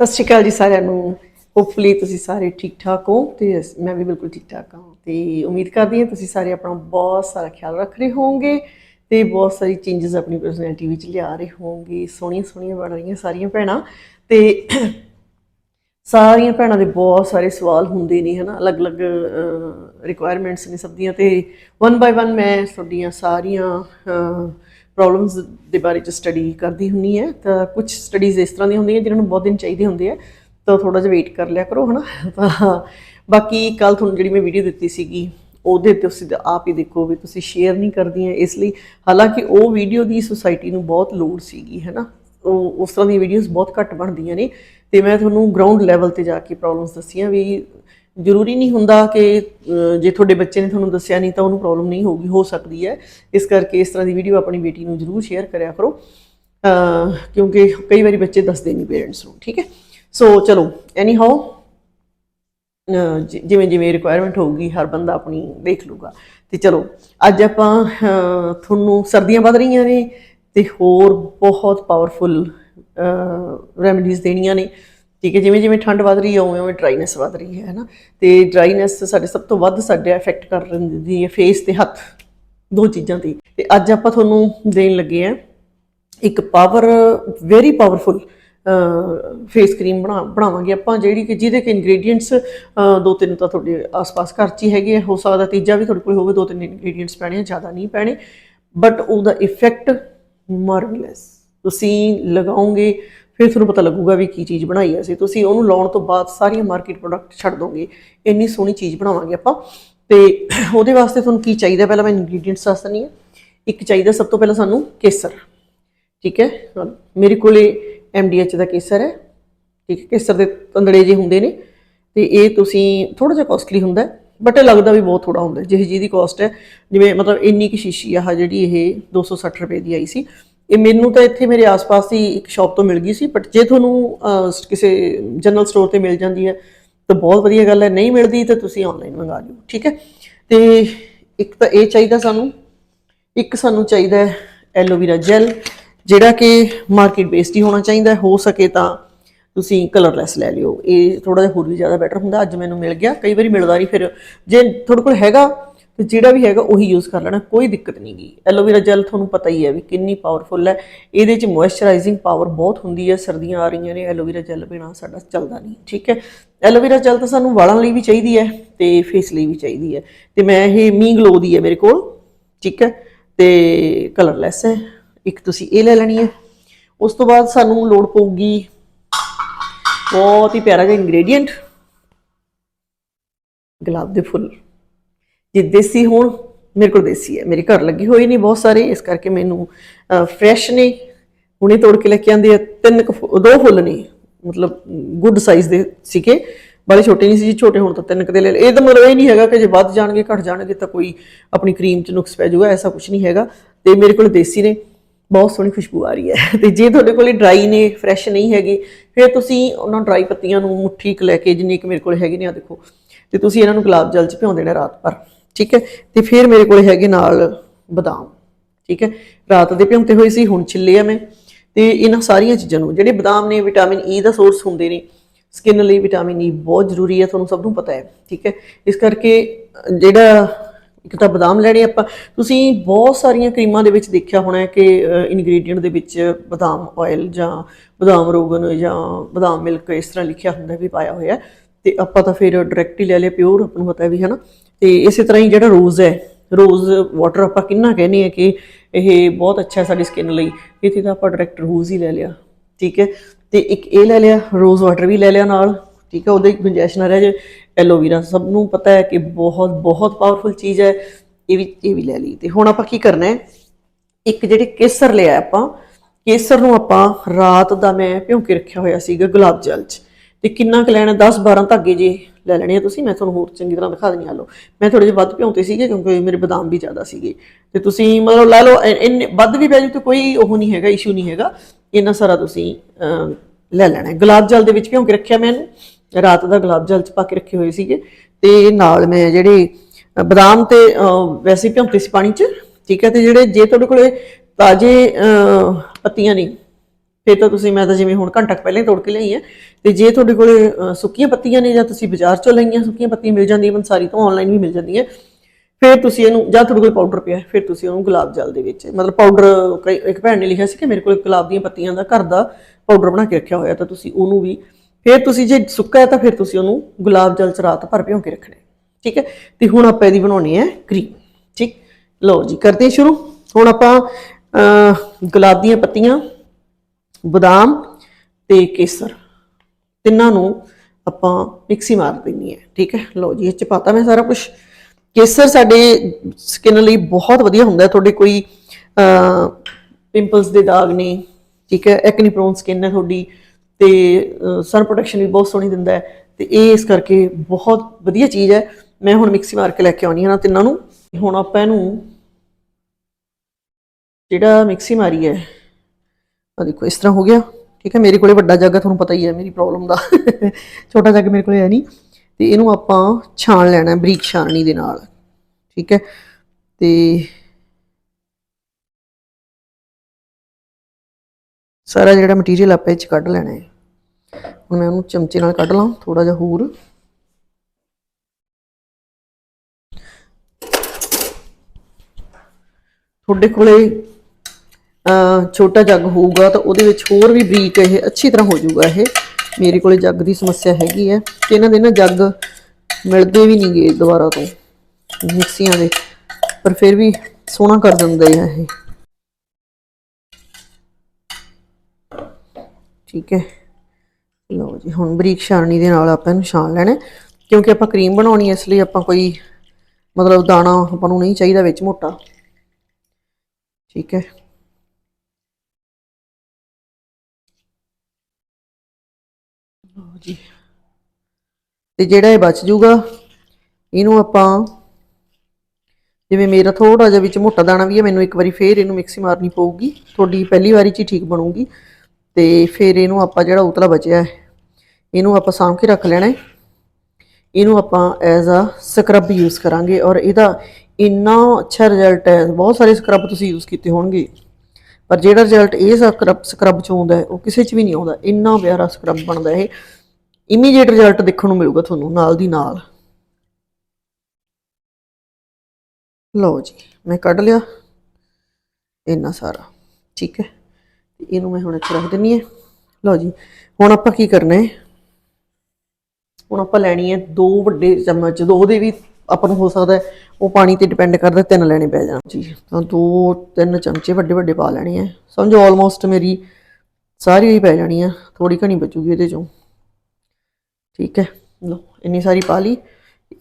ਸਤਿ ਸ਼੍ਰੀ ਅਕਾਲ ਜੀ ਸਾਰਿਆਂ ਨੂੰ। ਹੋਪਫੁਲੀ ਤੁਸੀਂ ਸਾਰੇ ਠੀਕ ਠਾਕ ਹੋ ਤੇ ਮੈਂ ਵੀ ਬਿਲਕੁਲ ਠੀਕ ਠਾਕ ਹਾਂ ਤੇ ਉਮੀਦ ਕਰਦੀ ਹਾਂ ਤੁਸੀਂ ਸਾਰੇ ਆਪਣਾ ਬਹੁਤ ਸਾਰਾ ਖਿਆਲ ਰੱਖ ਰਹੇ ਹੋਵੋਗੇ ਤੇ ਬਹੁਤ ਸਾਰੀ ਚੇਂਜਸ ਆਪਣੀ ਪਰਸਨੈਲਿਟੀ ਵਿੱਚ ਲਿਆ ਰਹੇ ਹੋਵੋਗੇ। ਸੋਹਣੀਆਂ ਸੋਹਣੀਆਂ ਬਣ ਰਹੀਆਂ ਸਾਰੀਆਂ ਭੈਣਾਂ ਤੇ ਸਾਰੀਆਂ ਭੈਣਾਂ ਦੇ ਬਹੁਤ ਸਾਰੇ ਸਵਾਲ ਹੁੰਦੇ ਨੇ, ਹਨਾ? ਅਲੱਗ-ਅਲੱਗ ਰਿਕੁਆਇਰਮੈਂਟਸ ਨੇ ਸਭ ਦੀਆਂ ਤੇ ਵਨ ਬਾਈ ਵਨ ਮੈਂ ਤੁਹਾਡੀਆਂ ਸਾਰੀਆਂ ਪ੍ਰੋਬਲਮਸ ਦੇ ਬਾਰੇ ਚ ਸਟੱਡੀ ਕਰਦੀ ਹੁੰਨੀ ਹੈ ਤਾਂ ਕੁਝ ਸਟੱਡੀਜ਼ ਇਸ ਤਰ੍ਹਾਂ ਦੀਆਂ ਹੁੰਦੀਆਂ ਜਿਹਨਾਂ ਨੂੰ ਬਹੁਤ ਦਿਨ ਚਾਹੀਦੇ ਹੁੰਦੇ ਆ, ਤਾਂ ਥੋੜਾ ਜਿਹਾ ਵੇਟ ਕਰ ਲਿਆ ਕਰੋ, ਹਨਾ? ਤਾਂ ਬਾਕੀ ਕੱਲ ਤੁਹਾਨੂੰ ਜਿਹੜੀ ਮੈਂ ਵੀਡੀਓ ਦਿੱਤੀ ਸੀਗੀ, ਉਹਦੇ ਤੇ ਤੁਸੀਂ ਆਪ ਹੀ ਦੇਖੋ ਵੀ ਤੁਸੀਂ ਸ਼ੇਅਰ ਨਹੀਂ ਕਰਦੀਆਂ, ਇਸ ਲਈ ਹਾਲਾਂਕਿ ਉਹ ਵੀਡੀਓ ਦੀ ਸੁਸਾਇਟੀ ਨੂੰ ਬਹੁਤ ਲੋੜ ਸੀਗੀ, ਹੈਨਾ? ਉਹ ਉਸ ਤਰ੍ਹਾਂ ਦੀਆਂ ਵੀਡੀਓਜ਼ ਬਹੁਤ ਘੱਟ ਬਣਦੀਆਂ ਨੇ, ਤੇ ਮੈਂ ਤੁਹਾਨੂੰ ਗਰਾਊਂਡ ਲੈਵਲ ਤੇ ਜਾ ਕੇ ਪ੍ਰੋਬਲਮਸ ਦੱਸੀਆਂ ਵੀ ਜ਼ਰੂਰੀ ਨਹੀਂ ਹੁੰਦਾ ਕਿ ਜੇ ਤੁਹਾਡੇ ਬੱਚੇ ਨੇ ਤੁਹਾਨੂੰ ਦੱਸਿਆ ਨਹੀਂ ਤਾਂ ਉਹਨੂੰ ਪ੍ਰੋਬਲਮ ਨਹੀਂ ਹੋਊਗੀ, ਹੋ ਸਕਦੀ ਹੈ। ਇਸ ਕਰਕੇ ਇਸ ਤਰ੍ਹਾਂ ਦੀ ਵੀਡੀਓ ਆਪਣੀ ਬੇਟੀ ਨੂੰ ਜ਼ਰੂਰ ਸ਼ੇਅਰ ਕਰਿਆ ਕਰੋ। ਕਿਉਂਕਿ ਕਈ ਵਾਰੀ ਬੱਚੇ ਦੱਸਦੇ ਨਹੀਂ ਪੇਰੈਂਟਸ ਨੂੰ, ਠੀਕ ਹੈ? ਸੋ ਚਲੋ ਐਨੀ ਹਾਊ ਜਿਵੇਂ ਜਿਵੇਂ ਰਿਕੁਆਇਰਮੈਂਟ ਹੋਊਗੀ, ਹਰ ਬੰਦਾ ਆਪਣੀ ਦੇਖ ਲੂਗਾ ਤੇ ਚਲੋ, ਅੱਜ ਆਪਾਂ ਤੁਹਾਨੂੰ ਸਰਦੀਆਂ ਵੱਧ ਰਹੀਆਂ ਨੇ ਤੇ ਹੋਰ ਬਹੁਤ ਪਾਵਰਫੁਲ ਰੈਮਡੀਜ਼ ਦੇਣੀਆਂ ਨੇ। ਠੀਕ ਹੈ, ਜਿਵੇਂ ਜਿਵੇਂ ਠੰਡ ਵੱਧ ਰਹੀ ਹੈ, ਉਵੇਂ ਉਵੇਂ ਡਰਾਈਨੈਸ ਵੱਧ ਰਹੀ ਹੈ, ਹੈਨਾ? ਤੇ ਡਰਾਈਨੈਸ ਸਾਡੇ ਸਭ ਤੋਂ ਵੱਧ ਸਾਡੇ ਇਫੈਕਟ ਕਰ ਰਹੀ ਹੈ ਫੇਸ ਤੇ ਹੱਥ, ਦੋ ਚੀਜ਼ਾਂ ਤੇ। ਤੇ ਅੱਜ ਆਪਾਂ ਤੁਹਾਨੂੰ ਦੇਣ ਲੱਗੇ ਆ ਇੱਕ power very powerful face cream ਬਣਾ, ਬਣਾਵਾਂਗੇ ਆਪਾਂ, ਜਿਹੜੀ ਕਿ ਜਿਹਦੇ ਕਿ ਇੰਗਰੀਡੀਅੰਟਸ ਦੋ ਤਿੰਨ ਤਾਂ ਤੁਹਾਡੇ ਆਸ-ਪਾਸ ਘਰ 'ਚ ਹੀ ਹੈਗੇ ਆ, ਹੋ ਸਕਦਾ ਤੀਜਾ ਵੀ ਤੁਹਾਡੇ ਕੋਲ ਹੋਵੇ, ਦੋ ਤਿੰਨ ਇੰਗਰੀਡੀਅੰਟਸ ਪੈਣੇ ਆ, ਜ਼ਿਆਦਾ ਨਹੀਂ ਪੈਣੇ। ਬਟ ਉਹਦਾ ਇਫੈਕਟ ਮਾਰਵਲਸ ਤੁਸੀਂ ਲਗਾਓਗੇ ਫਿਰ ਤੁਹਾਨੂੰ ਪਤਾ ਲੱਗੂਗਾ ਵੀ ਕੀ ਚੀਜ਼ ਬਣਾਈ ਹੈ ਅਸੀਂ। ਤੁਸੀਂ ਉਹਨੂੰ ਲਾਉਣ ਤੋਂ ਬਾਅਦ ਸਾਰੀਆਂ ਮਾਰਕੀਟ ਪ੍ਰੋਡਕਟ ਛੱਡ ਦੋਗੇ। ਇੰਨੀ ਸੋਹਣੀ ਚੀਜ਼ ਬਣਾਵਾਂਗੇ ਆਪਾਂ। ਤੇ ਉਹਦੇ ਵਾਸਤੇ ਤੁਹਾਨੂੰ ਕੀ ਚਾਹੀਦਾ? ਪਹਿਲਾਂ ਮੈਂ ਇੰਗਰੀਡੀਅੰਟਸ ਦੱਸਣੀ ਹੈ। ਇੱਕ ਚਾਹੀਦਾ ਸਭ ਤੋਂ ਪਹਿਲਾਂ ਸਾਨੂੰ ਕੇਸਰ। ਠੀਕ ਹੈ? ਹਾਂ, ਮੇਰੇ ਕੋਲੇ ਐਮਡੀਐਚ ਦਾ ਕੇਸਰ ਹੈ। ਠੀਕ ਹੈ? ਕੇਸਰ ਦੇ ਤੰਦੜੇ ਜੇ ਹੁੰਦੇ ਨੇ। ਤੇ ਇਹ ਤੁਸੀਂ ਥੋੜਾ ਜਿਹਾ ਕਾਸਟਲੀ ਹੁੰਦਾ ਬਟ ਇਹ ਲੱਗਦਾ ਵੀ ਬਹੁਤ ਥੋੜਾ ਹੁੰਦਾ ਜਿਹੀ ਜਿਹਦੀ ਕਾਸਟ ਹੈ। ਜਿਵੇਂ ਮਤਲਬ ਇੰਨੀ ਕੁ ਸ਼ੀਸ਼ੀ ਆ ਜਿਹੜੀ ਇਹ 260 ਰੁਪਏ ਦੀ ਆਈ ਸੀ। ਇਹ ਮੈਨੂੰ ਤਾਂ ਇੱਥੇ ਮੇਰੇ ਆਸ-ਪਾਸ ਦੀ ਇੱਕ ਸ਼ਾਪ ਤੋਂ ਮਿਲ ਗਈ ਸੀ ਬਟ ਜੇ ਤੁਹਾਨੂੰ ਕਿਸੇ ਜਨਰਲ ਸਟੋਰ ਤੇ ਮਿਲ ਜਾਂਦੀ ਹੈ, ਤਾਂ ਬਹੁਤ ਵਧੀਆ ਗੱਲ ਹੈ, ਨਹੀਂ ਮਿਲਦੀ ਤਾਂ ਤੁਸੀਂ ਆਨਲਾਈਨ ਮੰਗਾ ਲਿਓ, ਠੀਕ ਹੈ? ਤੇ ਇੱਕ ਤਾਂ ਇਹ ਚਾਹੀਦਾ ਸਾਨੂੰ, ਇੱਕ ਸਾਨੂੰ ਚਾਹੀਦਾ ਹੈ ਐਲੋਵੇਰਾ ਜੈਲ ਜਿਹੜਾ ਕਿ ਮਾਰਕੀਟ ਬੇਸਡ ਹੀ ਹੋਣਾ ਚਾਹੀਦਾ ਹੋ ਸਕੇ ਤਾਂ ਤੁਸੀਂ ਕਲਰਲੈਸ ਲੈ ਲਿਓ, ਇਹ ਥੋੜਾ ਜਿਹਾ ਹੋਰ ਵੀ ਜ਼ਿਆਦਾ ਬੈਟਰ ਹੁੰਦਾ, ਅੱਜ ਮੈਨੂੰ ਮਿਲ ਗਿਆ, ਕਈ ਵਾਰੀ ਮਿਲਦਾ ਨਹੀਂ ਫਿਰ, ਜੇ ਤੁਹਾਡੇ ਕੋਲ ਹੈਗਾ ਤੇ ਜਿਹੜਾ ਵੀ ਹੈਗਾ ਉਹੀ ਯੂਜ਼ ਕਰ ਲੈਣਾ, ਕੋਈ ਦਿੱਕਤ ਨਹੀਂ ਗੀ। ਐਲੋਵੇਰਾ ਜੈਲ ਤੁਹਾਨੂੰ ਪਤਾ ਹੀ ਹੈ ਵੀ ਕਿੰਨੀ ਪਾਵਰਫੁਲ ਹੈ। ਇਹਦੇ ਚ ਮੋਇਸਚਰਾਈਜ਼ਿੰਗ ਪਾਵਰ ਬਹੁਤ ਹੁੰਦੀ ਹੈ, ਸਰਦੀਆਂ ਆ ਰਹੀਆਂ ਨੇ, ਐਲੋਵੇਰਾ ਜੈਲ ਬਿਨਾ ਸਾਡਾ ਚੱਲਦਾ ਨਹੀਂ, ਠੀਕ ਹੈ? ਐਲੋਵੇਰਾ ਜੈਲ ਤਾਂ ਸਾਨੂੰ ਵਾਲਾਂ ਲਈ ਵੀ ਚਾਹੀਦੀ ਹੈ ਤੇ ਫੇਸ ਲਈ ਵੀ ਚਾਹੀਦੀ ਹੈ। ਤੇ ਮੈਂ ਇਹ ਮੀ ਗਲੋ ਦੀ ਹੈ ਮੇਰੇ ਕੋਲ, ਠੀਕ ਹੈ? ਤੇ ਕਲਰਲੈਸ ਹੈ। ਇੱਕ ਤੁਸੀਂ ਇਹ ਲੈ ਲੈਣੀ ਹੈ। ਉਸ ਤੋਂ ਬਾਅਦ ਸਾਨੂੰ ਲੋੜ ਪਊਗੀ ਬਹੁਤ ਹੀ ਪਿਆਰਾ ਜਿਹਾ ਇੰਗਰੀਡੀਅੰਟ ਗੁਲਾਬ ਦੇ ਫੁੱਲ। ਜੇ ਦੇਸੀ ਹੋਣ, ਮੇਰੇ ਕੋਲ ਦੇਸੀ ਹੈ। ਮੇਰੇ ਘਰ ਲੱਗੇ ਹੋਏ ਨੇ ਬਹੁਤ ਸਾਰੇ, ਇਸ ਕਰਕੇ ਮੈਨੂੰ ਫਰੈਸ਼ ਨੇ ਹੁਣੇ ਤੋੜ ਕੇ ਲੈ ਕੇ ਆਂਦੇ ਆ। ਤਿੰਨ ਕੁ ਫੁ- ਦੋ ਫੁੱਲ ਨੇ ਮਤਲਬ ਗੁੱਡ ਸਾਈਜ਼ ਦੇ ਸੀਗੇ। ਬੜੇ ਛੋਟੇ ਨਹੀਂ ਸੀ ਜੀ, ਛੋਟੇ ਹੋਣ ਤਾਂ ਤਿੰਨ ਕੁ ਦੇ ਲੈ ਲਏ। ਇਹ ਤਾਂ ਮਤਲਬ ਇਹ ਨਹੀਂ ਹੈਗਾ ਕਿ ਜੇ ਵੱਧ ਜਾਣਗੇ, ਘਟ ਜਾਣਗੇ, ਤਾਂ ਕੋਈ ਆਪਣੀ ਕਰੀਮ ਚ ਨੁਕਸ ਪੈ ਜਾਊਗਾ, ਐਸਾ ਕੁਝ ਨਹੀਂ ਹੈਗਾ। ਤੇ ਮੇਰੇ ਕੋਲ ਦੇਸੀ ਨੇ। ਬਹੁਤ ਸੋਹਣੀ ਖੁਸ਼ਬੂ ਆ ਰਹੀ ਹੈ। ਤੇ ਜੇ ਤੁਹਾਡੇ ਕੋਲੇ ਡਰਾਈ ਨੇ ਫਰੈਸ਼ ਨਹੀਂ ਹੈਗੇ, ਫਿਰ ਤੁਸੀਂ ਉਹਨਾਂ ਡਰਾਈ ਪੱਤੀਆਂ ਨੂੰ ਮੁੱਠੀ ਕੁ ਲੈ ਕੇ, ਜਿੰਨੀ ਕੁ ਮੇਰੇ ਕੋਲ ਹੈਗੇ ਨੇ ਆ ਦੇਖੋ। ਤੇ ਤੁਸੀਂ ਇਹਨਾਂ ਨੂੰ ਗੁਲਾਬ ਜਲ ਚ ਭਿਉਂ ਦੇਣਾ ਰਾਤ ਭਰ। ਠੀਕ ਹੈ? ਤੇ ਫਿਰ ਮੇਰੇ ਕੋਲ ਹੈਗੇ ਨਾਲ ਬਦਾਮ, ਠੀਕ ਹੈ? ਰਾਤ ਦੇ ਭਿਉਂਤੇ ਹੋਏ ਸੀ, ਹੁਣ ਛਿੱਲੇ ਆ ਮੈਂ। ਤੇ ਇਹਨਾਂ ਸਾਰੀਆਂ ਚੀਜ਼ਾਂ ਨੂੰ, ਜਿਹੜੇ ਬਦਾਮ ਨੇ, ਵਿਟਾਮਿਨ ਈ ਦਾ ਸੋਰਸ ਹੁੰਦੇ ਨੇ ਸਕਿਨ ਲਈ ਵਿਟਾਮਿਨ ਈ ਬਹੁਤ ਜ਼ਰੂਰੀ ਹੈ, ਤੁਹਾਨੂੰ ਸਭ ਨੂੰ ਪਤਾ ਹੈ, ਠੀਕ ਹੈ? ਇਸ ਕਰਕੇ ਜਿਹੜਾ ਇੱਕ ਤਾਂ ਬਦਾਮ ਲੈਣੇ ਆਪਾਂ, ਤੁਸੀਂ ਬਹੁਤ ਸਾਰੀਆਂ ਕਰੀਮਾਂ ਦੇ ਵਿੱਚ ਦੇਖਿਆ ਹੋਣਾ ਹੈ ਕਿ ਇਨਗਰੀਡੀਅੰਟ ਦੇ ਵਿੱਚ ਬਦਾਮ ਆਇਲ ਜਾਂ ਬਦਾਮ ਰੋਗਨ ਜਾਂ ਬਦਾਮ ਮਿਲਕ ਇਸ ਤਰ੍ਹਾਂ ਲਿਖਿਆ ਹੁੰਦਾ ਵੀ ਪਾਇਆ ਹੋਇਆ ਹੈ। ਤੇ ਆਪਾਂ ਤਾਂ ਫਿਰ ਡਾਇਰੈਕਟ ਹੀ ਲੈ ਲਿਆ ਪਿਓਰ ਆਪਾਂ ਨੂੰ ਪਤਾ ਵੀ ਹੈ ਨਾ ਤੇ ਇਸੇ ਤਰ੍ਹਾਂ ਹੀ ਜਿਹੜਾ ਰੋਜ਼ ਹੈ, ਰੋਜ਼ ਵਾਟਰ ਆਪਾਂ ਕਿੰਨਾ ਕਹਿੰਦੇ ਆ ਕਿ ਇਹ ਬਹੁਤ ਅੱਛਾ ਸਾਡੀ ਸਕਿਨ ਲਈ। ਇੱਥੇ ਤਾਂ ਆਪਾਂ ਡਾਇਰੈਕਟ ਰੋਜ਼ ਹੀ ਲੈ ਲਿਆ, ਠੀਕ ਹੈ? ਤੇ ਇੱਕ ਇਹ ਲੈ ਲਿਆ ਰੋਜ਼ ਵਾਟਰ ਵੀ ਲੈ ਲਿਆ ਨਾਲ, ਠੀਕ ਹੈ? ਉਹਦੇ ਗੁੰਜਾਇਸ਼ ਨਾ ਰਹਿ ਜੇ ਐਲੋਵੀਰਾ ਸਭ ਨੂੰ ਪਤਾ ਹੈ ਕਿ ਬਹੁਤ ਬਹੁਤ ਪਾਵਰਫੁਲ ਚੀਜ਼ ਹੈ, ਇਹ ਵੀ ਇਹ ਵੀ ਲੈ ਲਈ। ਤੇ ਹੁਣ ਆਪਾਂ ਕੀ ਕਰਨਾ ਹੈ? ਇੱਕ ਜਿਹੜੇ ਕੇਸਰ ਲਿਆ ਆਪਾਂ, ਕੇਸਰ ਨੂੰ ਆਪਾਂ ਰਾਤ ਦਾ ਮੈਂ ਭਿਉਂ ਕੇ ਰੱਖਿਆ ਹੋਇਆ ਸੀਗਾ ਗੁਲਾਬ ਜਲ 'ਚ। ਤੇ ਕਿੰਨਾ ਕੁ ਲੈਣਾ? 10 12 ਧਾਗੇ ਜੇ। ਲੈ ਲੈਣੇ ਆ ਤੁਸੀਂ, ਮੈਂ ਤੁਹਾਨੂੰ ਹੋਰ ਚੰਗੀ ਤਰ੍ਹਾਂ ਦਿਖਾ ਦਿੰਦੀ ਆ ਲਓ। ਮੈਂ ਥੋੜੇ ਜਿਹਾ ਵੱਧ ਭਿਉਂਤੇ ਸੀਗੇ ਕਿਉਂਕਿ ਮੇਰੇ ਬਦਾਮ ਵੀ ਜ਼ਿਆਦਾ ਸੀਗੇ। ਤੇ ਤੁਸੀਂ ਮਤਲਬ ਲੈ ਲਓ ਇੰਨੇ ਵੱਧ ਵੀ ਪੈ ਜੂ ਤੇ ਕੋਈ ਉਹ ਨਹੀਂ ਹੈਗਾ ਇਸ਼ੂ ਨਹੀਂ ਹੈਗਾ। ਇੰਨਾ ਸਾਰਾ ਤੁਸੀਂ ਲੈ ਲੈਣਾ। ਗੁਲਾਬ ਜਲ ਦੇ ਵਿੱਚ ਭਿਉਂ ਕੇ ਰੱਖਿਆ ਮੈਂ ਇਹਨੂੰ। ਰਾਤ ਦਾ ਗੁਲਾਬ ਜਲ ਚ ਪਾ ਕੇ ਰੱਖੇ ਹੋਏ ਸੀਗੇ। ਤੇ ਨਾਲ ਮੈਂ ਜਿਹੜੇ ਬਦਾਮ ਤੇ ਵੈਸੇ ਹੀ ਭਿਉਂਤੇ ਸੀ ਪਾਣੀ ਚ, ਠੀਕ ਹੈ, ਤੇ ਜਿਹੜੇ ਜੇ ਤੁਹਾਡੇ ਕੋਲੇ ਤਾਜ਼ੇ ਪੱਤੀਆਂ ਨੇ ਫਿਰ ਤਾਂ ਤੁਸੀਂ ਮੈਂ ਤਾਂ ਜਿਵੇਂ ਹੁਣ ਘੰਟਾ ਕੁ ਪਹਿਲਾਂ ਹੀ ਤੋੜ ਕੇ ਲਈ ਹੈ ਤੇ ਜੇ ਤੁਹਾਡੇ ਕੋਲੇ ਅ, ਸੁੱਕੀਆਂ ਪੱਤੀਆਂ ਨੇ ਜਾਂ ਤੁਸੀਂ ਬਾਜ਼ਾਰ ਚੋਂ ਲਈਆਂ ਸੁੱਕੀਆਂ ਪੱਤੀਆਂ ਮਿਲ ਜਾਂਦੀਆਂ ਬੰਸਾਰੀ ਤੋਂ ਆਨਲਾਈਨ ਵੀ ਮਿਲ ਜਾਂਦੀਆਂ ਫਿਰ ਤੁਸੀਂ ਇਹਨੂੰ ਜਾਂ ਤੁਹਾਡੇ ਕੋਲ ਪਾਊਡਰ ਪਿਆ ਹੈ, ਫਿਰ ਤੁਸੀਂ ਉਹਨੂੰ ਗੁਲਾਬ ਜਲ ਦੇ ਵਿੱਚ ਮਤਲਬ ਪਾਊਡਰ ਇੱਕ ਭੈਣ ਨੇ ਲਿਖਿਆ ਸੀ ਕਿ ਮੇਰੇ ਕੋਲ ਗੁਲਾਬ ਦੀਆਂ ਪੱਤੀਆਂ ਦਾ ਘਰ ਦਾ ਪਾਊਡਰ ਬਣਾ ਕੇ ਰੱਖਿਆ ਹੋਇਆ ਤਾਂ ਤੁਸੀਂ ਉਹਨੂੰ ਵੀ ਫਿਰ ਤੁਸੀਂ ਜੇ ਸੁੱਕਾ ਹੈ ਤਾਂ ਫਿਰ ਤੁਸੀਂ ਉਹਨੂੰ ਗੁਲਾਬ ਜਲ ਚ ਰਾਤ ਭਰ ਭਿਓ ਕੇ ਰੱਖਣਾ ਹੈ। ਠੀਕ ਹੈ? ਤੇ ਹੁਣ ਆਪਾਂ ਇਹਦੀ ਬਣਾਉਣੀ ਹੈ ਕਰੀਮ ਠੀਕ? ਲਓ ਜੀ ਕਰਦੇ ਹਾਂ ਸ਼ੁਰੂ। ਹੁਣ ਆਪਾਂ ਅਹ, ਗੁਲਾਬ ਦੀਆਂ ਪੱਤੀਆਂ ਬਦਾਮ ਤੇ ਕੇਸਰ। ਤਿੰਨਾਂ ਨੂੰ ਆਪਾਂ ਮਿਕਸੀ ਮਾਰ ਦੇਣੀ ਹੈ। ਠੀਕ ਹੈ? ਲਓ ਜੀ, ਇਹ ਚ ਪਾਤਾ ਮੈਂ ਸਾਰਾ ਕੁਝ ਕੇਸਰ ਸਾਡੇ ਸਕਿਨ ਲਈ ਬਹੁਤ ਵਧੀਆ ਹੁੰਦਾ ਤੁਹਾਡੇ ਕੋਈ ਪਿੰਪਲਸ ਦੇ ਦਾਗ ਨੇ, ਠੀਕ ਹੈ? ਐਕਨੀ ਪ੍ਰੋਨ ਸਕਿਨ ਹੈ ਤੁਹਾਡੀ ਤੇ ਸਨ ਪ੍ਰੋਟੈਕਸ਼ਨ ਵੀ ਬਹੁਤ ਸੋਹਣੀ ਦਿੰਦਾ ਹੈ। ਤੇ ਇਹ ਇਸ ਕਰਕੇ ਬਹੁਤ ਵਧੀਆ ਚੀਜ਼ ਹੈ। ਮੈਂ ਹੁਣ ਮਿਕਸੀ ਮਾਰ ਕੇ ਲੈ ਕੇ ਆਉਣੀ ਹਾਂ ਨਾ ਤਿੰਨਾਂ ਨੂੰ। ਹੁਣ ਆਪਾਂ ਇਹਨੂੰ ਜਿਹੜਾ ਮਿਕਸੀ ਮਾਰੀ ਹੈ ਆ ਦੇਖੋ, ਇਸ ਤਰ੍ਹਾਂ ਹੋ ਗਿਆ। ਠੀਕ ਹੈ, ਮੇਰੇ ਕੋਲੇ ਵੱਡਾ ਜੱਗ ਹੈ, ਤੁਹਾਨੂੰ ਪਤਾ ਹੀ ਹੈ ਮੇਰੀ ਪ੍ਰੋਬਲਮ ਦਾ। ਛੋਟਾ ਜੱਗ ਮੇਰੇ ਕੋਲੇ ਹੈ ਨਹੀਂ। ਤੇ ਇਹਨੂੰ ਆਪਾਂ ਛਾਣ ਲੈਣਾ ਬਰੀਕ ਛਾਣਨੀ ਦੇ ਨਾਲ। ਠੀਕ ਹੈ, ਤੇ ਸਾਰਾ ਜਿਹੜਾ ਮਟੀਰੀਅਲ ਆਪਾਂ ਇਹ ਚ ਕੱਢ ਲੈਣਾ ਹੈ, ਹੁਣ ਮੈਂ ਉਹਨੂੰ ਚਮਚੇ ਨਾਲ ਕੱਢ ਲਾਂ ਥੋੜਾ ਜਿਹਾ ਹੋਰ। ਤੁਹਾਡੇ ਕੋਲੇ ਛੋਟਾ ਜੱਗ ਹੋਊਗਾ ਤਾਂ ਉਹਦੇ ਵਿੱਚ ਹੋਰ ਵੀ ਬਰੀਕ ਇਹ ਅੱਛੀ ਤਰ੍ਹਾਂ ਹੋ ਜਾਊਗਾ ਇਹ। ਮੇਰੇ ਕੋਲੇ ਜੱਗ ਦੀ ਸਮੱਸਿਆ ਹੈਗੀ ਹੈ ਤੇ ਇਹਨਾਂ ਦੇ ਨਾ ਜੱਗ ਮਿਲਦੇ ਵੀ ਨਹੀਂਗੇ ਦੁਬਾਰਾ ਤੋਂ, ਮਿਕਸੀਆਂ ਦੇ, ਪਰ ਫਿਰ ਵੀ ਸੋਹਣਾ ਕਰ ਦਿੰਦੇ ਆ ਇਹ। ਠੀਕ ਹੈ। ਲਓ ਜੀ, ਹੁਣ ਬਰੀਕ ਛਾਣਨੀ ਦੇ ਨਾਲ ਆਪਾਂ ਇਹਨੂੰ ਛਾਣ ਲੈਣਾ ਕਿਉਂਕਿ ਆਪਾਂ ਕਰੀਮ ਬਣਾਉਣੀ ਹੈ, ਇਸ ਲਈ ਆਪਾਂ ਕੋਈ ਮਤਲਬ ਦਾਣਾ ਆਪਾਂ ਨੂੰ ਨਹੀਂ ਚਾਹੀਦਾ ਵਿੱਚ ਮੋਟਾ। ਠੀਕ ਹੈ। ਲਓ ਜੀ। ਤੇ ਜਿਹੜਾ ਇਹ ਬਚ ਜੂਗਾ, ਇਹਨੂੰ ਆਪਾਂ ਜਿਵੇਂ ਮੇਰਾ ਥੋੜਾ ਜਿਹਾ ਵਿੱਚ ਮੋਟਾ ਦਾਣਾ ਵੀ ਹੈ, ਮੈਨੂੰ ਇੱਕ ਵਾਰੀ ਫੇਰ ਇਹਨੂੰ ਮਿਕਸੀ ਮਾਰਨੀ ਪਊਗੀ। ਤੁਹਾਡੀ ਪਹਿਲੀ ਵਾਰੀ 'ਚ ਹੀ ਠੀਕ ਬਣੂਗੀ। ਤੇ ਫਿਰ ਇਹਨੂੰ ਆਪਾਂ ਜਿਹੜਾ ਉਤਲਾ ਬਚਿਆ ਹੈ, ਇਹਨੂੰ ਆਪਾਂ ਸਾਂਭ ਕੇ ਰੱਖ ਲੈਣਾ ਹੈ। ਇਹਨੂੰ ਆਪਾਂ ਐਜ਼ ਅ ਸਕਰਬ ਯੂਜ਼ ਕਰਾਂਗੇ ਔਰ ਇਹਦਾ ਇੰਨਾ ਅੱਛਾ ਰਿਜ਼ਲਟ ਹੈ, ਬਹੁਤ ਸਾਰੇ ਸਕਰਬ ਤੁਸੀਂ ਯੂਜ਼ ਕੀਤੇ ਹੋਣਗੇ। ਪਰ ਜਿਹੜਾ ਰਿਜ਼ਲਟ ਇਹ ਸਕਰਬ ਸਕਰਬ ਚ ਆਉਂਦਾ ਉਹ ਕਿਸੇ ਚ ਵੀ ਨਹੀਂ ਆਉਂਦਾ। ਇੰਨਾ ਪਿਆਰਾ ਸਕਰਬ ਬਣਦਾ ਇਹ। ਇਮੀਡੀਏਟ ਰਿਜ਼ਲਟ ਦੇਖਣ ਨੂੰ ਮਿਲੂਗਾ ਤੁਹਾਨੂੰ, ਨਾਲ ਦੀ ਨਾਲ। ਲਓ ਜੀ, ਮੈਂ ਕੱਢ ਲਿਆ। ਇੰਨਾ ਸਾਰਾ, ਠੀਕ ਹੈ? ਇਹਨੂੰ ਮੈਂ ਹੁਣ ਇੱਥੇ ਰੱਖ ਦਿੰਨੀ ਹੈ। ਲਓ ਜੀ, ਹੁਣ ਆਪਾਂ ਕੀ ਕਰਨਾ ਹੈ? ਹੁਣ ਆਪਾਂ ਲੈਣੀ ਹੈ ਦੋ ਵੱਡੇ ਚਮਚ, ਦੋ ਦੇ ਵੀ ਆਪਾਂ ਨੂੰ ਹੋ ਸਕਦਾ ਹੈ ਉਹ ਪਾਣੀ ਤੇ ਡਿਪੈਂਡ ਕਰਦਾ ਤਿੰਨ ਲੈਣੇ ਪੈ ਜਾਣ। ਜੀ। ਤਾਂ ਦੋ ਤਿੰਨ ਚਮਚੇ ਵੱਡੇ ਵੱਡੇ ਪਾ ਲੈਣੇ ਆ। ਸਮਝੋ ਆਲਮੋਸਟ ਮੇਰੀ ਸਾਰੀ ਹੀ ਪੈ ਜਾਣੀ ਆ। ਥੋੜੀ ਘਣੀ ਬਚੂਗੀ ਇਹਦੇ ਚੋਂ। ਠੀਕ ਹੈ। ਲਓ ਇੰਨੀ ਸਾਰੀ ਪਾ ਲਈ।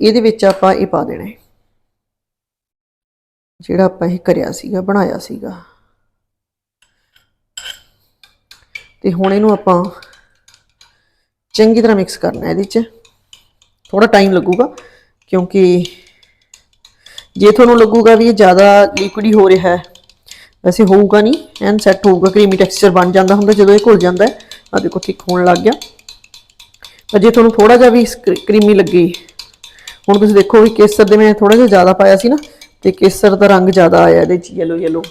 ਇਹਦੇ ਵਿੱਚ ਆਪਾਂ ਇਹ ਪਾ ਦੇਣਾ ਹੈ। ਜਿਹੜਾ ਆਪਾਂ ਇਹ ਕਰਿਆ ਸੀਗਾ ਬਣਾਇਆ ਸੀਗਾ। ਤੇ ਹੁਣ ਇਹਨੂੰ ਆਪਾਂ ਚੰਗੀ ਤਰ੍ਹਾਂ ਮਿਕਸ ਕਰਨਾ ਹੈ ਇਹਦੇ 'ਚ। ਥੋੜਾ ਟਾਈਮ ਲੱਗੂਗਾ। ਕਿਉਂਕਿ ਜੇ ਤੁਹਾਨੂੰ ਲੱਗੂਗਾ ਵੀ ਇਹ ਜ਼ਿਆਦਾ ਲਿਕੁਇਡ ਹੀ ਹੋ ਰਿਹਾ ਹੈ, ਵੈਸੇ ਹੋਊਗਾ ਨਹੀਂ, ਐਨ ਸੈੱਟ ਹੋਊਗਾ ਕਰੀਮੀ ਟੈਕਸਚਰ ਬਣ ਜਾਂਦਾ ਹੁੰਦਾ, ਜਦੋਂ ਇਹ ਘੁਲ ਜਾਂਦਾ ਹੈ। ਆ ਦੇਖੋ, ਠੀਕ ਹੋਣ ਲੱਗ ਗਿਆ। ਪਰ ਜੇ ਤੁਹਾਨੂੰ ਥੋੜਾ ਜਿਹਾ ਵੀ ਕਰੀਮੀ ਲੱਗੇ, ਹੁਣ ਤੁਸੀਂ ਦੇਖੋ ਵੀ ਕੇਸਰ ਦੇ ਮੈਂ ਥੋੜਾ ਜਿਹਾ ਜ਼ਿਆਦਾ ਪਾਇਆ ਸੀ ਨਾ, ਤੇ ਕੇਸਰ ਦਾ ਰੰਗ ਜ਼ਿਆਦਾ ਆਇਆ ਇਹਦੇ ਚ ਯੈਲੋ ਯੈਲੋ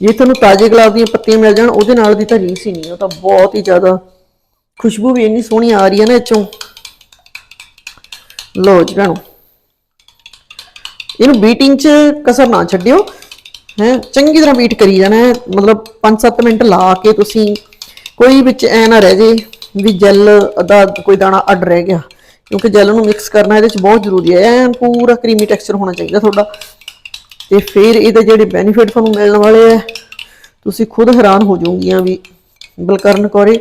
ਜੇ ਤੁਹਾਨੂੰ ਤਾਜ਼ੇ ਗੁਲਾਬ ਦੀਆਂ ਪੱਤੀਆਂ ਮਿਲ ਜਾਣ, ਉਹਦੇ ਨਾਲ ਦੀ ਤਾਂ ਰੀਸ ਹੀ ਨਹੀਂ, ਉਹ ਤਾਂ ਬਹੁਤ ਹੀ ਜ਼ਿਆਦਾ ਖੁਸ਼ਬੂ ਵੀ ਇੰਨੀ ਸੋਹਣੀ ਆ ਰਹੀ ਹੈ ਨਾ ਇਹ ਚੋਂ ਲਓ ਜੀ ਭੈਣੋ। ਇਹਨੂੰ ਬੀਟਿੰਗ 'ਚ ਕਸਰ ਨਾ ਛੱਡਿਓ, ਹੈ, ਚੰਗੀ ਤਰ੍ਹਾਂ ਬੀਟ ਕਰੀ ਜਾਣਾ ਹੈ, ਮਤਲਬ 5-7 ਮਿੰਟ ਲਾ ਕੇ ਤੁਸੀਂ ਕੋਈ ਵਿੱਚ ਐ ਨਾ ਰਹਿ ਜੇ ਵੀ ਜੈਲ ਦਾ ਕੋਈ ਦਾਣਾ ਅੱਡ ਰਹਿ ਗਿਆ, ਕਿਉਂਕਿ ਜੈਲ ਨੂੰ ਮਿਕਸ ਕਰਨਾ ਇਹਦੇ ਵਿੱਚ ਬਹੁਤ ਜ਼ਰੂਰੀ ਹੈ। ਐਨ ਪੂਰਾ ਕਰੀਮੀ ਟੈਕਸਚਰ ਹੋਣਾ ਚਾਹੀਦਾ ਤੁਹਾਡਾ। ਤੇ ਫਿਰ ਇਹਦੇ ਜਿਹੜੇ ਬੈਨੀਫਿਟ ਤੁਹਾਨੂੰ ਮਿਲਣ ਵਾਲੇ ਆ, ਤੁਸੀਂ ਖੁਦ ਹੈਰਾਨ ਹੋ ਜਾਓਗੀਆਂ ਵੀ ਬਲਕਰਨ ਕੌਰੇ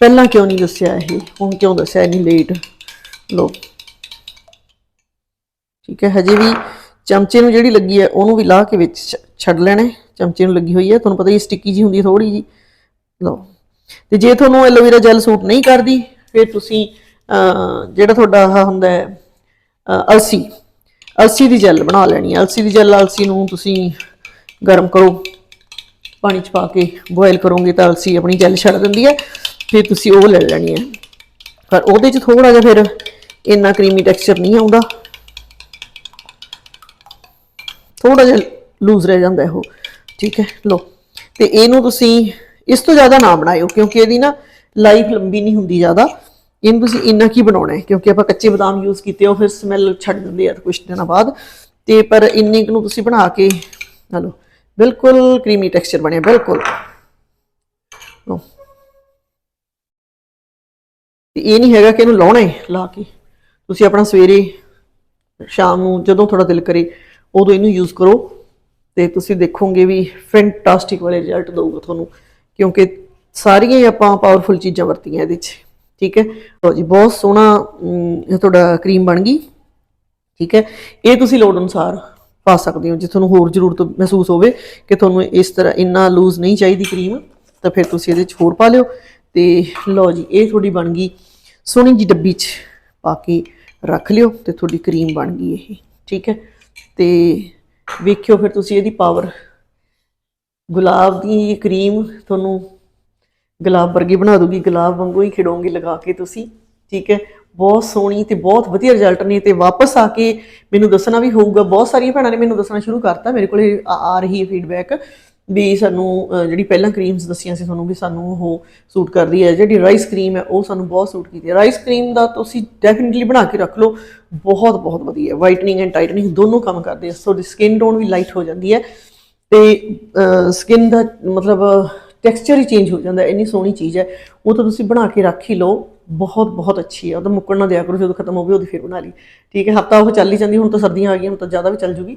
ਪਹਿਲਾਂ ਕਿਉਂ ਨਹੀਂ ਦੱਸਿਆ ਇਹ? ਹੁਣ ਕਿਉਂ ਦੱਸਿਆ? ਇੰਨੀ ਲੇਟ ਲੋ ਠੀਕ ਹੈ, ਹਜੇ ਵੀ ਚਮਚੇ ਨੂੰ ਜਿਹੜੀ ਲੱਗੀ ਹੈ, ਉਹਨੂੰ ਵੀ ਲਾ ਕੇ ਵਿੱਚ ਛੱਡ ਲੈਣਾ ਚਮਚੇ ਨੂੰ ਲੱਗੀ ਹੋਈ ਹੈ। ਤੁਹਾਨੂੰ ਪਤਾ ਹੀ ਸਟਿੱਕੀ ਜੀ ਹੁੰਦੀ ਹੈ ਥੋੜੀ ਜੀ ਲਓ। ਤੇ ਜੇ ਤੁਹਾਨੂੰ ਐਲੋਵੇਰਾ ਜੈਲ ਸੂਟ ਨਹੀਂ ਕਰਦੀ, ਫਿਰ ਤੁਸੀਂ ਜਿਹੜਾ ਤੁਹਾਡਾ ਆਹ ਹੁੰਦਾ ਹੈ ਅਲਸੀ। ਅਲਸੀ ਦੀ ਜੈਲ ਬਣਾ ਲੈਣੀ ਹੈ ਅਲਸੀ ਦੀ ਜੈਲ, ਅਲਸੀ ਨੂੰ ਤੁਸੀਂ ਗਰਮ ਕਰੋ। ਪਾਣੀ ਚ ਪਾ ਕੇ ਬੋਇਲ ਕਰੋਗੇ ਤਾਂ ਅਲਸੀ ਆਪਣੀ ਜੈਲ ਛੱਡ ਦਿੰਦੀ ਹੈ। ਫਿਰ ਤੁਸੀਂ ਉਹ ਲੈ ਲੈਣੀ ਹੈ। ਪਰ ਉਹਦੇ ਚ ਥੋੜਾ ਜਿਹਾ ਫਿਰ ਇੰਨਾ ਕਰੀਮੀ ਟੈਕਸਚਰ ਨਹੀਂ ਆਉਂਦਾ। ਥੋੜਾ ਜਿਹਾ ਲੂਜ਼ ਰਹਿ ਜਾਂਦਾ ਉਹ ਠੀਕ ਹੈ ਲੋ ਤੇ ਇਹਨੂੰ ਤੁਸੀਂ ਇਸ ਤੋਂ ਜ਼ਿਆਦਾ ਨਾ ਬਣਾਇਓ, ਕਿਉਂਕਿ ਇਹਦੀ ਨਾ ਲਾਈਫ ਲੰਬੀ ਨਹੀਂ ਹੁੰਦੀ ਜ਼ਿਆਦਾ। ਇਹਨੂੰ ਤੁਸੀਂ ਇੰਨਾ ਕੀ ਬਣਾਉਣਾ ਹੈ? ਕਿਉਂਕਿ ਆਪਾਂ ਕੱਚੇ ਬਦਾਮ ਯੂਜ਼ ਕੀਤੇ ਉਹ ਫਿਰ ਸਮੈਲ ਛੱਡ ਦਿੰਦੇ ਆ ਕੁਝ ਦਿਨਾਂ ਬਾਅਦ। ਤੇ ਪਰ ਇੰਨੇ ਕੁ ਨੂੰ ਤੁਸੀਂ ਬਣਾ ਕੇ, ਹਲੋ, ਬਿਲਕੁਲ ਕਰੀਮੀ ਟੈਕਸਚਰ ਬਣਿਆ, ਬਿਲਕੁਲ। ਤੇ ਇਹ ਨਹੀਂ ਹੈਗਾ ਕਿ ਇਹਨੂੰ ਲਾਉਣਾ ਹੈ, ਲਾ ਕੇ। ਤੁਸੀਂ ਆਪਣਾ ਸਵੇਰੇ, ਸ਼ਾਮ ਨੂੰ ਜਦੋਂ ਤੁਹਾਡਾ ਦਿਲ ਕਰੇ, ਉਦੋਂ ਇਹਨੂੰ ਯੂਜ਼ ਕਰੋ। ਤੇ ਤੁਸੀਂ ਦੇਖੋਗੇ ਵੀ ਫੈਂਟਾਸਟਿਕ ਵਾਲੇ ਰਿਜ਼ਲਟ ਦਊਗਾ ਤੁਹਾਨੂੰ, ਕਿਉਂਕਿ ਸਾਰੀਆਂ ਹੀ ਆਪਾਂ ਪਾਵਰਫੁਲ ਚੀਜ਼ਾਂ ਵਰਤੀਆਂ ਇਹਦੇ 'ਚ। ਠੀਕ ਹੈ? ਲਓ ਜੀ, ਬਹੁਤ ਸੋਹਣਾ ਤੁਹਾਡਾ ਕਰੀਮ ਬਣ ਗਈ। ਠੀਕ ਹੈ? ਇਹ ਤੁਸੀਂ ਲੋੜ ਅਨੁਸਾਰ ਪਾ ਸਕਦੇ ਹੋ, ਜੇ ਤੁਹਾਨੂੰ ਹੋਰ ਜ਼ਰੂਰਤ ਮਹਿਸੂਸ ਹੋਵੇ ਕਿ ਤੁਹਾਨੂੰ ਇਸ ਤਰ੍ਹਾਂ ਇੰਨਾ ਲੂਜ਼ ਨਹੀਂ ਚਾਹੀਦੀ ਕਰੀਮ, ਤਾਂ ਫਿਰ ਤੁਸੀਂ ਇਹਦੇ 'ਚ ਹੋਰ ਪਾ ਲਿਓ। ਤੇ ਲਓ ਜੀ, ਇਹ ਤੁਹਾਡੀ ਬਣ ਗਈ ਸੋਹਣੀ ਜੀ ਡੱਬੀ 'ਚ ਪਾ ਕੇ ਰੱਖ ਲਿਓ ਤੇ ਤੁਹਾਡੀ ਕਰੀਮ ਬਣ ਗਈ ਇਹ, ਠੀਕ ਹੈ? ਤੇ ਵੇਖਿਓ ਫਿਰ ਤੁਸੀਂ ਇਹਦੀ ਪਾਵਰ ਗੁਲਾਬ ਦੀ ਕਰੀਮ ਤੁਹਾਨੂੰ ਗੁਲਾਬ ਵਰਗੀ ਬਣਾ ਦੂਗੀ, ਗੁਲਾਬ ਵਾਂਗੂ ਹੀ ਖਿੜੋਂਗੇ ਲਗਾ ਕੇ ਤੁਸੀਂ, ਠੀਕ ਹੈ? ਬਹੁਤ ਸੋਹਣੀ ਤੇ ਬਹੁਤ ਵਧੀਆ ਰਿਜ਼ਲਟ ਨੇ ਤੇ ਵਾਪਸ ਆ ਕੇ ਮੈਨੂੰ ਦੱਸਣਾ ਵੀ ਹੋਊਗਾ, ਬਹੁਤ ਸਾਰੀਆਂ ਭੈਣਾਂ ਨੇ ਮੈਨੂੰ ਦੱਸਣਾ ਸ਼ੁਰੂ ਕਰਤਾ, ਮੇਰੇ ਕੋਲੇ ਆ ਆ ਰਹੀ ਹੈ ਫੀਡਬੈਕ ਵੀ ਸਾਨੂੰ ਜਿਹੜੀ ਪਹਿਲਾਂ ਕਰੀਮਸ ਦੱਸੀਆਂ ਸੀ ਤੁਹਾਨੂੰ ਵੀ ਸਾਨੂੰ ਉਹ ਸੂਟ ਕਰਦੀ ਹੈ, ਜਿਹੜੀ ਰਾਈਸ ਕਰੀਮ ਹੈ, ਉਹ ਸਾਨੂੰ ਬਹੁਤ ਸੂਟ ਕੀਤੀ ਹੈ। ਰਾਈਸ ਕਰੀਮ ਦਾ ਤੁਸੀਂ ਡੈਫੀਨਿਟਲੀ ਬਣਾ ਕੇ ਰੱਖ ਲਓ, ਬਹੁਤ ਬਹੁਤ ਵਧੀਆ ਵਾਈਟਨਿੰਗ ਐਂਡ ਟਾਈਟਨਿੰਗ ਦੋਨੋਂ ਕੰਮ ਕਰਦੇ ਆ। ਤੁਹਾਡੀ ਸਕਿਨ ਟੋਨ ਵੀ ਲਾਈਟ ਹੋ ਜਾਂਦੀ ਹੈ ਤੇ ਸਕਿਨ ਦਾ ਮਤਲਬ ਟੈਕਸਚਰ ਹੀ ਚੇਂਜ ਹੋ ਜਾਂਦਾ, ਇੰਨੀ ਸੋਹਣੀ ਚੀਜ਼ ਹੈ। ਉਹ ਤਾਂ ਤੁਸੀਂ ਬਣਾ ਕੇ ਰੱਖ ਹੀ ਲਓ। ਬਹੁਤ ਬਹੁਤ ਅੱਛੀ ਹੈ। ਉਹਦਾ ਮੁੱਕਣ ਨਾ ਦਿਆ ਕਰੋ, ਜਦੋਂ ਖਤਮ ਹੋਵੇ ਉਹਦੀ ਫਿਰ ਬਣਾ ਲਈ। ਠੀਕ ਹੈ, ਹਫਤਾ ਉਹ ਚੱਲ ਹੀ ਜਾਂਦੀ, ਹੁਣ ਤਾਂ ਸਰਦੀਆਂ ਆ ਗਈਆਂ, ਹੁਣ ਤਾਂ ਜ਼ਿਆਦਾ ਵੀ ਚੱਲ ਜੂਗੀ।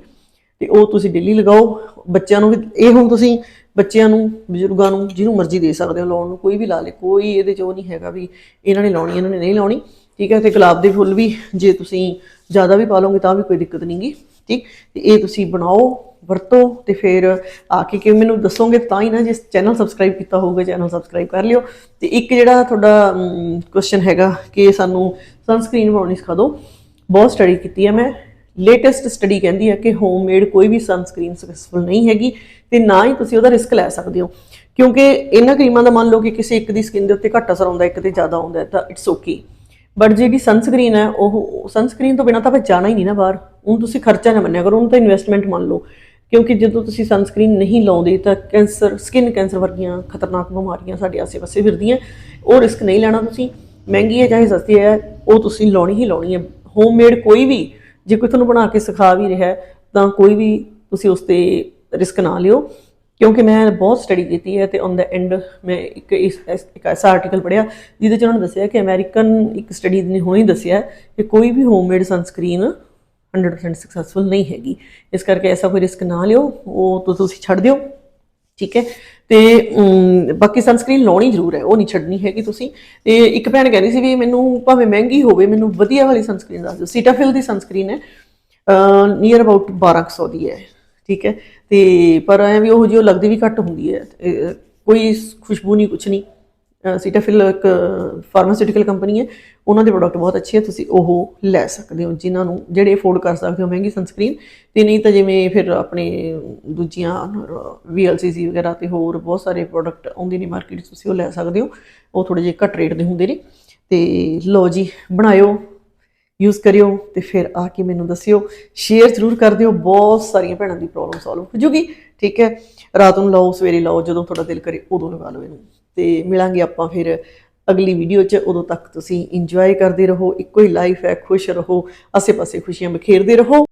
ਤੇ ਉਹ ਤੁਸੀਂ ਡੇਲੀ ਲਗਾਓ। ਬੱਚਿਆਂ ਨੂੰ ਵੀ, ਇਹ ਹੁਣ ਤੁਸੀਂ ਬੱਚਿਆਂ ਨੂੰ, ਬਜ਼ੁਰਗਾਂ ਨੂੰ, ਜਿਹਨੂੰ ਮਰਜ਼ੀ ਦੇ ਸਕਦੇ ਹੋ ਲਾਉਣ ਨੂੰ, ਕੋਈ ਵੀ ਲਾ ਲੇ ਕੋਈ ਇਹਦੇ 'ਚ ਉਹ ਨਹੀਂ ਹੈਗਾ ਵੀ ਇਹਨਾਂ ਨੇ ਲਾਉਣੀ, ਇਹਨਾਂ ਨੇ ਨਹੀਂ ਲਾਉਣੀ। ਠੀਕ ਹੈ, ਤੇ ਗੁਲਾਬ ਦੇ ਫੁੱਲ ਵੀ ਜੇ ਤੁਸੀਂ ਜ਼ਿਆਦਾ ਵੀ ਪਾ ਲਓਗੇ ਤਾਂ ਵੀ ਕੋਈ ਦਿੱਕਤ ਨਹੀਂਗੀ ਠੀਕ ਤੇ ਇਹ ਤੁਸੀਂ ਬਣਾਓ, ਵਰਤੋ, ਤੇ ਫਿਰ ਆ ਕੇ ਕਿ ਮੈਨੂੰ ਦੱਸੋਗੇ, ਤਾਂ ਹੀ ਨਾ ਜੇ ਚੈਨਲ ਸਬਸਕ੍ਰਾਈਬ ਕੀਤਾ ਹੋਊਗਾ ਚੈਨਲ ਸਬਸਕ੍ਰਾਈਬ ਕਰ ਲਿਓ। ਤੇ ਇੱਕ ਜਿਹੜਾ ਤੁਹਾਡਾ ਕੁਐਸਚਨ ਹੈਗਾ ਕਿ ਸਾਨੂੰ ਸਨਸਕ੍ਰੀਨ ਬਣਾਉਣੀ ਸਿਖਾ ਦਿਓ। ਬਹੁਤ ਸਟੱਡੀ ਕੀਤੀ ਹੈ ਮੈਂ। ਲੇਟੈਸਟ ਸਟੱਡੀ ਕਹਿੰਦੀ ਹੈ ਕਿ ਹੋਮਮੇਡ ਕੋਈ ਵੀ ਸਨਸਕ੍ਰੀਨ ਸਕਸੈਸਫੁਲ ਨਹੀਂ ਹੈਗੀ, ਤੇ ਨਾ ਹੀ ਤੁਸੀਂ ਉਹਦਾ ਰਿਸਕ ਲੈ ਸਕਦੇ ਹੋ। ਕਿਉਂਕਿ ਇਹਨਾਂ ਕਰੀਮਾਂ ਦਾ ਮੰਨ ਲਓ ਕਿ ਕਿਸੇ ਇੱਕ ਦੀ ਸਕਿਨ ਦੇ ਉੱਤੇ ਘੱਟ ਅਸਰ ਆਉਂਦਾ, ਇੱਕ ਤੇ ਜ਼ਿਆਦਾ ਆਉਂਦਾ, ਤਾਂ ਇਟਸ ਓਕੇ ਬਟ ਜਿਹੜੀ ਸਨਸਕ੍ਰੀਨ ਹੈ, ਉਹ ਸਨਸਕ੍ਰੀਨ ਤੋਂ ਬਿਨਾਂ ਤਾਂ ਆਪਾਂ ਜਾਣਾ ਹੀ ਨਹੀਂ ਨਾ ਬਾਹਰ। ਉਹਨੂੰ ਤੁਸੀਂ ਖਰਚਾ ਨਾ ਮੰਨਿਆ ਕਰੋ ਉਹਨੂੰ ਤਾਂ ਇਨਵੈਸਟਮੈਂਟ ਮੰਨ ਲਓ। ਕਿਉਂਕਿ ਜਦੋਂ ਤੁਸੀਂ ਸਨਸਕ੍ਰੀਨ ਨਹੀਂ ਲਾਉਂਦੇ ਤਾਂ ਕੈਂਸਰ ਸਕਿਨ ਕੈਂਸਰ ਵਰਗੀਆਂ ਖਤਰਨਾਕ ਬਿਮਾਰੀਆਂ ਸਾਡੇ ਆਸੇ-ਪਾਸੇ ਫਿਰਦੀਆਂ। ਉਹ ਰਿਸਕ ਨਹੀਂ ਲੈਣਾ ਤੁਸੀਂ। ਮਹਿੰਗੀ ਹੈ ਚਾਹੇ ਸਸਤੀ ਹੈ, ਉਹ ਤੁਸੀਂ ਲਾਉਣੀ ਹੀ ਲਾਉਣੀ ਹੈ। ਹੋਮਮੇਡ ਕੋਈ ਵੀ, ਜੇ ਕੋਈ ਤੁਹਾਨੂੰ ਬਣਾ ਕੇ ਸਿਖਾ ਵੀ ਰਿਹਾ ਤਾਂ ਕੋਈ ਵੀ ਤੁਸੀਂ ਉਸ ਤੇ ਰਿਸਕ ਨਾ ਲਿਓ। ਕਿਉਂਕਿ ਮੈਂ ਬਹੁਤ ਸਟੱਡੀ ਕੀਤੀ ਹੈ ਤੇ ਔਨ ਦਾ ਐਂਡ ਮੈਂ ਇੱਕ ਇਸ ਇਸ- ਇੱਕ ਐਸਾ ਆਰਟੀਕਲ ਪੜਿਆ ਜਿਹਦੇ ਚ ਉਹਨਾਂ ਨੇ ਦੱਸਿਆ ਕਿ ਅਮਰੀਕਨ ਇੱਕ ਸਟੱਡੀ ਨੇ ਹੁਣੇ ਦੱਸਿਆ ਕਿ ਕੋਈ ਵੀ ਹੋਮਮੇਡ ਸਨਸਕ੍ਰੀਨ 100% ਸਕਸੈਸਫੁਲ ਨਹੀਂ ਹੈਗੀ। ਇਸ ਕਰਕੇ ਐਸਾ ਕੋਈ ਰਿਸਕ ਨਾ ਲਿਓ, ਉਹ ਤਾਂ ਤੁਸੀਂ ਛੱਡ ਦਿਓ, ਠੀਕ ਹੈ? ਤੇ ਬਾਕੀ ਸਨਸਕ੍ਰੀਨ ਲਾਉਣੀ ਜ਼ਰੂਰ ਹੈ, ਉਹ ਨਹੀਂ ਛੱਡਣੀ ਹੈਗੀ ਤੁਸੀਂ। ਤੇ ਇੱਕ ਭੈਣ ਕਹਿੰਦੀ ਸੀ ਵੀ ਮੈਨੂੰ ਭਾਵੇਂ ਮਹਿੰਗੀ ਹੋਵੇ, ਮੈਨੂੰ ਵਧੀਆ ਵਾਲੀ ਸਨਸਕ੍ਰੀਨ ਦੱਸ ਦਿਓ। ਸੀਟਾਫਿਲ ਦੀ ਸਨਸਕ੍ਰੀਨ ਹੈ ਨੀਅਰ ਅਬਾਊਟ 1200 ਦੀ ਹੈ। ਠੀਕ ਹੈ? ਤੇ ਪਰ ਐ ਵੀ ਉਹ ਜਿਹੀ ਉਹ ਲੱਗਦੀ ਵੀ ਘੱਟ ਹੁੰਦੀ ਹੈ। ਇਹ, ਕੋਈ ਖੁਸ਼ਬੂ ਨਹੀਂ ਕੁਛ ਨਹੀਂ। ਸੀਟਾਫਿਲ ਇੱਕ ਫਾਰਮਾਸਿਊਟੀਕਲ ਕੰਪਨੀ ਹੈ। ਉਹਨਾਂ ਦੇ ਪ੍ਰੋਡਕਟ ਬਹੁਤ ਅੱਛੇ ਹੈ ਤੁਸੀਂ ਉਹ ਲੈ ਸਕਦੇ ਹੋ ਜਿਨ੍ਹਾਂ ਨੂੰ ਜਿਹੜੇ ਅਫੋਰਡ ਕਰ ਸਕਦੇ ਹੋ ਮਹਿੰਗੀ ਸਨਸਕ੍ਰੀਨ ਤੇ ਨਹੀਂ ਤਾਂ ਜਿਵੇਂ ਫਿਰ ਆਪਣੇ ਦੂਜੀਆਂ VLCC ਵਗੈਰਾ ਤੇ ਹੋਰ ਬਹੁਤ ਸਾਰੇ ਪ੍ਰੋਡਕਟ ਆਉਂਦੇ ਨੇ ਮਾਰਕੀਟ 'ਚ ਤੁਸੀਂ ਉਹ ਲੈ ਸਕਦੇ ਹੋ। ਉਹ ਥੋੜੇ ਜਿਹੇ ਘੱਟ ਰੇਟ ਦੇ ਹੁੰਦੇ ਨੇ। ਤੇ ਲਓ ਜੀ ਬਣਾਇਓ। ਯੂਜ਼ ਕਰਿਓ ਤੇ ਫਿਰ ਆ ਕੇ ਮੈਨੂੰ ਦੱਸਿਓ। ਸ਼ੇਅਰ ਜ਼ਰੂਰ ਕਰ ਦਿਓ। ਬਹੁਤ ਸਾਰੀਆਂ ਭੈਣਾਂ ਦੀ ਪ੍ਰੋਬਲਮ ਸੋਲਵ ਹੋ ਜੂਗੀ ਠੀਕ ਹੈ? ਰਾਤ ਨੂੰ ਲਾਓ, ਸਵੇਰੇ ਲਾਓ, ਜਦੋਂ ਤੁਹਾਡਾ ਦਿਲ ਕਰੇ ਉਦੋਂ ਲਗਾ ਲਓ ਇਹਨੂੰ। ਤੇ ਮਿਲਾਂਗੇ ਆਪਾਂ ਫਿਰ ਅਗਲੀ ਵੀਡੀਓ 'ਚ। ਉਦੋਂ ਤੱਕ ਤੁਸੀਂ ਇੰਜੋਏ ਕਰਦੇ ਰਹੋ। ਇੱਕੋ ਹੀ ਲਾਈਫ ਹੈ। ਖੁਸ਼ ਰਹੋ। ਆਸੇ-ਪਾਸੇ ਖੁਸ਼ੀਆਂ ਬਖੇਰਦੇ ਰਹੋ।